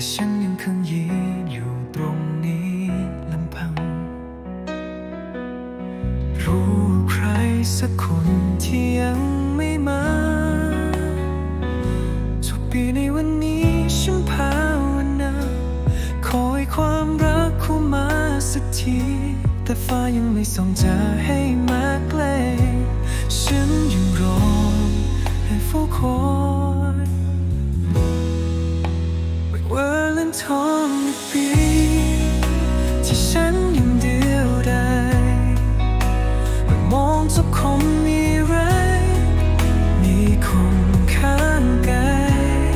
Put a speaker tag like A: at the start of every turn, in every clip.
A: แต่ฉันยังคงยืนอยู่ตรงนี้ลำพัง รู้ใครสักคนที่ยังไม่มาทุกปีในวันนี้ฉันภาวนาคอยความรักคู่มาสักที แต่ฟ้ายังไม่ส่งเธให้มาใกล้ฉันยังรอให้เฝ้าคอ ทองในปีที่ฉันยังเดียวดายไม่มองทุกคนมีไรมีคนข้างกาย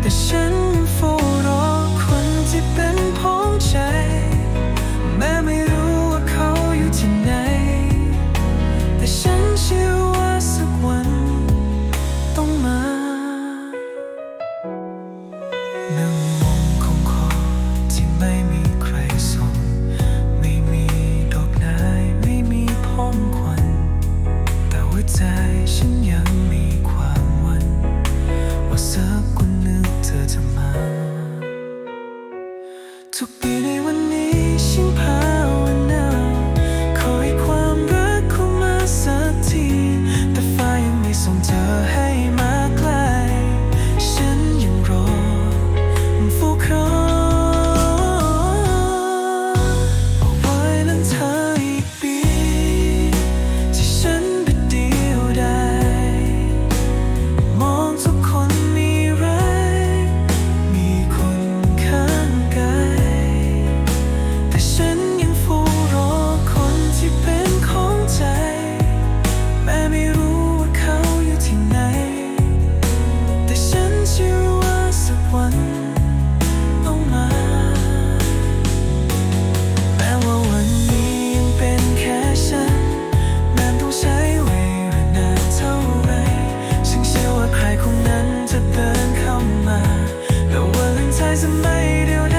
A: แต่ฉันยังเฝ้ารอคนที่เป็นพ้องใจ แม้ไม่รู้ว่าเขาอยู่ที่ไหน แต่ฉันเชื่อว่าสักวันต้องมาห ไม่มีใครส่ง ไม่มีดอกไม้ไม่มีพ้องควัน แต่หัวใจฉันยังมีความหวังว่าสักวันหนึ่งเธอจะมาทุกปี จะเดินเข้ามาแต่วันลังใจจะไม่เดียว